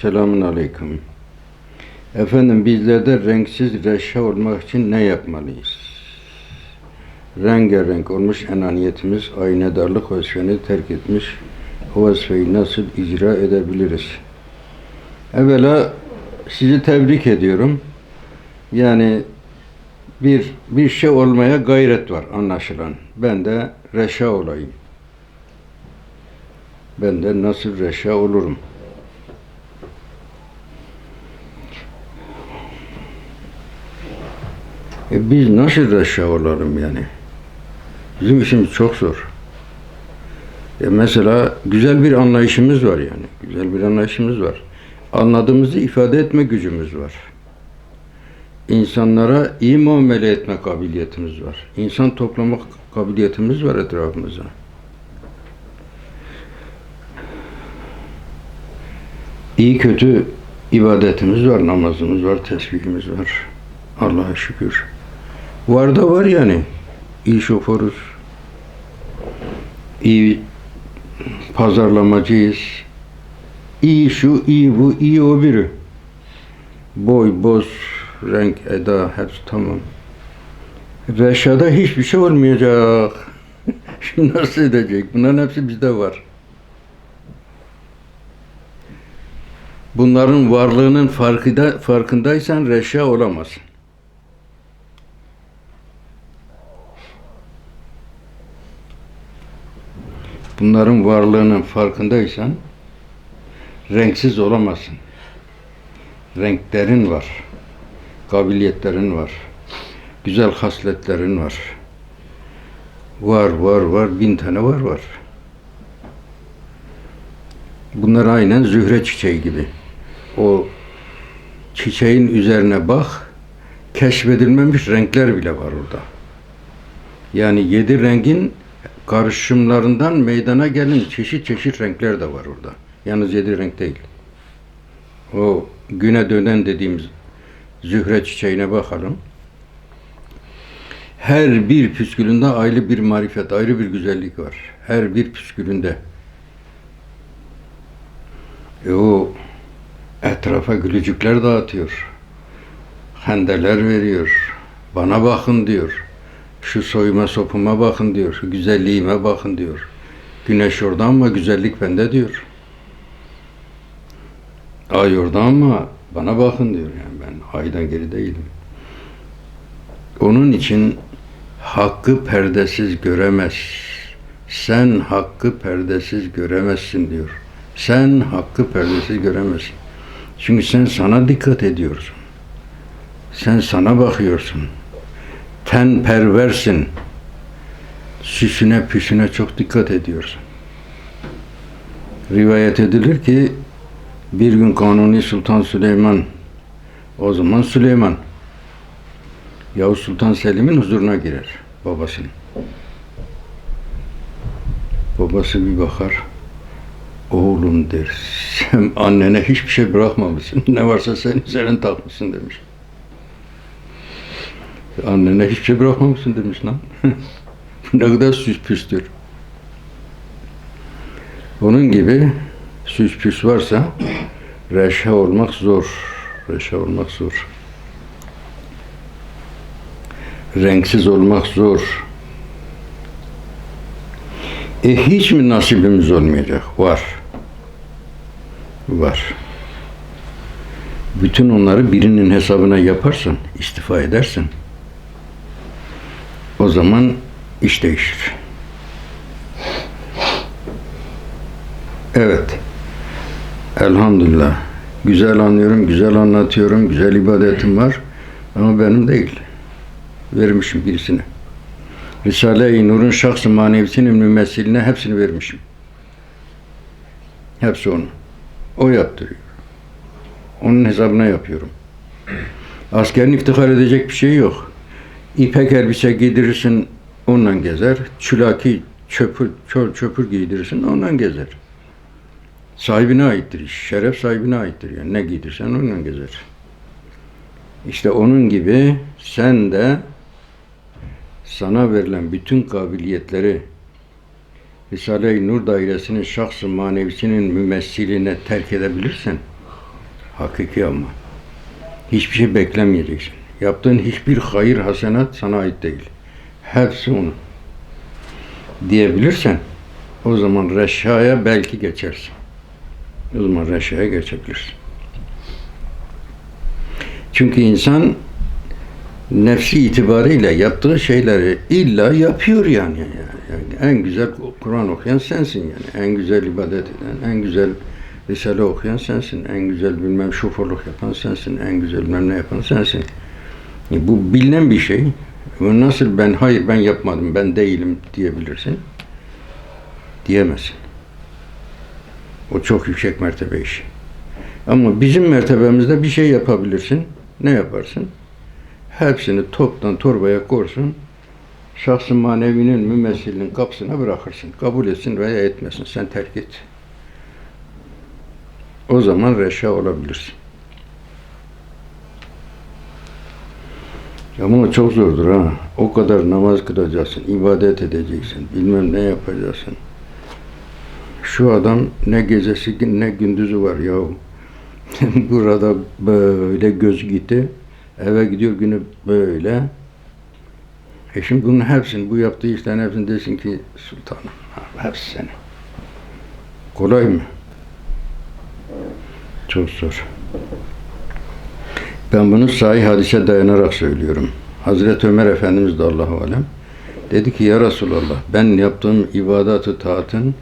Selamun Aleyküm. Efendim bizler de renksiz reşe olmak için ne yapmalıyız? Rengarenk olmuş enaniyetimiz aynedarlık vasfını terk etmiş. O vazifeyi nasıl icra edebiliriz? Evvela sizi tebrik ediyorum. Yani bir bir şey olmaya gayret var anlaşılan. Ben de reşa olayım. Ben de nasıl reşa olurum? E biz nasıl reşa olalım yani? Bizim işimiz çok zor. E mesela güzel bir anlayışımız var yani. Güzel bir anlayışımız var. Anladığımızı ifade etme gücümüz var. İnsanlara iyi muamele etme kabiliyetimiz var. İnsan toplamak kabiliyetimiz var etrafımıza. İyi kötü ibadetimiz var, namazımız var, tesbihimiz var. Allah'a şükür. Var da var yani. İyi şoförüz. İyi pazarlamacıyız. İyi şu, iyi bu, iyi o biri. Boy, boz, renk, eda hepsi tamam. Reşada hiçbir şey olmayacak. Şimdi nasıl edecek? Bunların hepsi bizde var. Bunların varlığının farkında, farkındaysan reşa olamazsın. Bunların varlığının farkındaysan renksiz olamazsın. Renklerin var. Kabiliyetlerin var. Güzel hasletlerin var. Var, var, var. Bin tane var, var. Bunlar aynen zühre çiçeği gibi. O çiçeğin üzerine bak, keşfedilmemiş renkler bile var orada. Yani yedi rengin karışımlarından meydana gelen çeşit çeşit renkler de var orada. Yalnız yedi renk değil. O güne dönen dediğimiz zühre çiçeğine bakalım. Her bir püskülünde ayrı bir marifet, ayrı bir güzellik var. Her bir püskülünde. E o etrafa gülücükler dağıtıyor. Hendeler veriyor. Bana bakın diyor. Şu soyuma sopuma bakın diyor. Şu güzelliğime bakın diyor. Güneş orada ama güzellik bende diyor. Ay orada ama bana bakın diyor yani ben aydan geri değilim. Onun için hakkı perdesiz göremez. Sen hakkı perdesiz göremezsin diyor. Sen hakkı perdesiz göremezsin. Çünkü sen sana dikkat ediyorsun. Sen sana bakıyorsun. Ten perversin. Süsüne püsüne çok dikkat ediyorsun. Rivayet edilir ki bir gün Kanuni Sultan Süleyman o zaman Süleyman Yavuz Sultan Selim'in huzuruna girer babasının. Babası bir bakar. Oğlum der, sen annene hiçbir şey bırakmamışsın. Ne varsa senin üzerine takmışsın demiş. Annene hiçbir şey bırakmamışsın demiş lan. ne kadar süs püstür. Onun gibi süs püs varsa reşe olmak zor. Reşe olmak zor. Renksiz olmak zor. E hiç mi nasibimiz olmayacak? Var. Var. Bütün onları birinin hesabına yaparsan, istifa edersen o zaman iş değişir. Evet. Elhamdülillah. Güzel anlıyorum, güzel anlatıyorum, güzel ibadetim var. Ama benim değil. Vermişim birisine. Risale-i Nur'un şahsı manevisinin mümessiline hepsini vermişim. Hepsi onun. O yaptırıyor. Onun hesabına yapıyorum. Askerin iftihar edecek bir şey yok. İpek elbise giydirirsin, onunla gezer. Çülaki, çöpür, çöl, çöpür giydirirsin, onunla gezer. Sahibine aittir iş. Şeref sahibine aittir. Yani ne giydirsen onunla gezer. İşte onun gibi sen de sana verilen bütün kabiliyetleri Risale-i Nur dairesinin şahsı manevisinin mümessiline terk edebilirsen Hakiki ama. Hiçbir şey beklemeyeceksin. Yaptığın hiçbir hayır hasenat sana ait değil. Hepsi onun. Diyebilirsen o zaman reşaya belki geçersin. O zaman reşaya geçebilirsin. Çünkü insan nefsi itibariyle yaptığı şeyleri illa yapıyor yani. yani. yani en güzel Kur'an okuyan sensin yani. En güzel ibadet eden, en güzel Risale okuyan sensin. En güzel bilmem şoförlük yapan sensin. En güzel bilmem ne yapan sensin. E, bu bilinen bir şey. Nasıl ben hayır ben yapmadım, ben değilim diyebilirsin? Diyemezsin. O çok yüksek mertebe işi. Ama bizim mertebemizde bir şey yapabilirsin. Ne yaparsın? Hepsini toptan torbaya korsun. Şahsı manevinin mümessilinin kapısına bırakırsın. Kabul etsin veya etmesin. Sen terk et. O zaman reşa olabilirsin. Ama çok zordur ha. O kadar namaz kılacaksın, ibadet edeceksin, bilmem ne yapacaksın. Şu adam ne gecesi ne gündüzü var yahu. Burada böyle göz gitti. Eve gidiyor günü böyle. E şimdi bunun hepsini, bu yaptığı işlerin hepsini desin ki sultanım, hepsi senin. Kolay mı? Çok zor. Ben bunu sahih hadise dayanarak söylüyorum. Hazreti Ömer Efendimiz de Allahu Alem dedi ki ya Resulallah ben yaptığım ibadatı taatın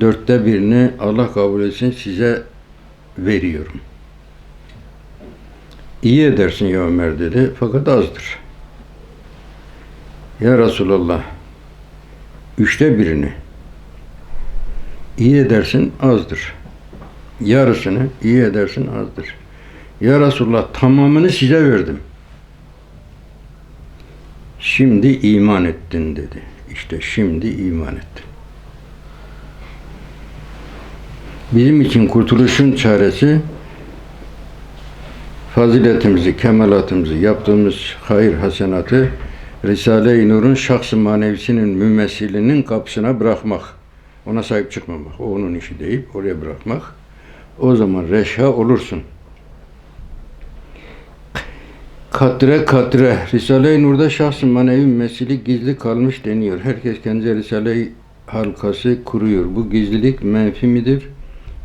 dörtte birini Allah kabul etsin size veriyorum. İyi edersin ya Ömer dedi fakat azdır. Ya Resulallah üçte birini iyi edersin azdır. Yarısını iyi edersin azdır. Ya Resulullah tamamını size verdim. Şimdi iman ettin dedi. İşte şimdi iman ettin. Bizim için kurtuluşun çaresi faziletimizi, kemalatımızı, yaptığımız hayır hasenatı Risale-i Nur'un şahs-ı manevisinin mümessilinin kapısına bırakmak. Ona sahip çıkmamak. O onun işi değil. Oraya bırakmak. O zaman reşha olursun. Katre katre. Risale-i Nur'da şahs-ı manevi mesili gizli kalmış deniyor. Herkes kendi Risale-i halkası kuruyor. Bu gizlilik menfi midir?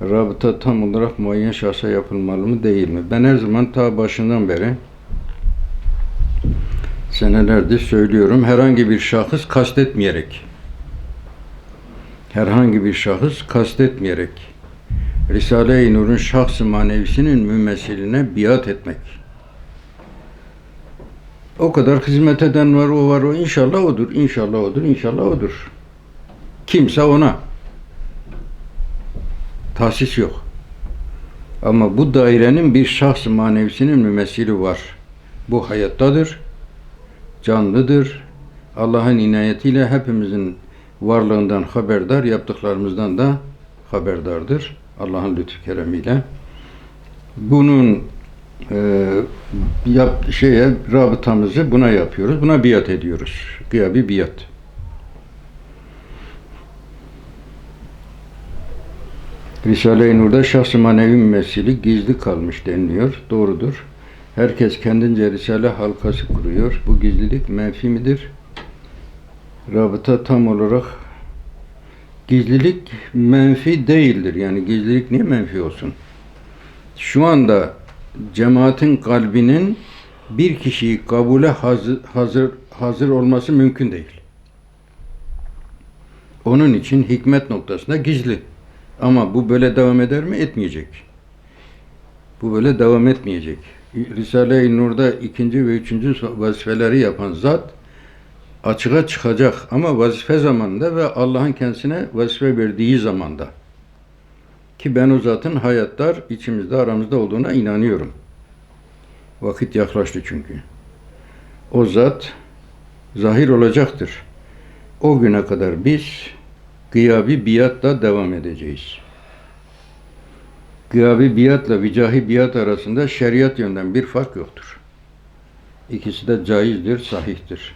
Rabıta tam olarak muayyen şahsa yapılmalı mı değil mi? Ben her zaman ta başından beri senelerdir söylüyorum. Herhangi bir şahıs kastetmeyerek herhangi bir şahıs kastetmeyerek Risale-i Nur'un şahs-ı manevisinin mümessiline biat etmek. O kadar hizmet eden var, o var, o inşallah odur, inşallah odur, inşallah odur. Kimse ona. Tahsis yok. Ama bu dairenin bir şahs manevisinin mümessili var. Bu hayattadır, canlıdır. Allah'ın inayetiyle hepimizin varlığından haberdar, yaptıklarımızdan da haberdardır. Allah'ın lütfu keremiyle. Bunun e, yap, şeye rabıtamızı buna yapıyoruz. Buna biat ediyoruz. Gıyabi biat. Risale-i Nur'da şahs-ı manevi mesili gizli kalmış deniliyor. Doğrudur. Herkes kendince Risale halkası kuruyor. Bu gizlilik menfi midir? Rabıta tam olarak gizlilik menfi değildir. Yani gizlilik niye menfi olsun? Şu anda cemaatin kalbinin bir kişiyi kabule hazır, hazır, hazır olması mümkün değil. Onun için hikmet noktasında gizli. Ama bu böyle devam eder mi? Etmeyecek. Bu böyle devam etmeyecek. Risale-i Nur'da ikinci ve üçüncü vazifeleri yapan zat açığa çıkacak ama vazife zamanında ve Allah'ın kendisine vazife verdiği zamanda. Ki ben o zatın hayatlar içimizde aramızda olduğuna inanıyorum. Vakit yaklaştı çünkü. O zat zahir olacaktır. O güne kadar biz gıyabi biatla devam edeceğiz. Gıyabi biatla vicahi biat arasında şeriat yönden bir fark yoktur. İkisi de caizdir, sahihtir.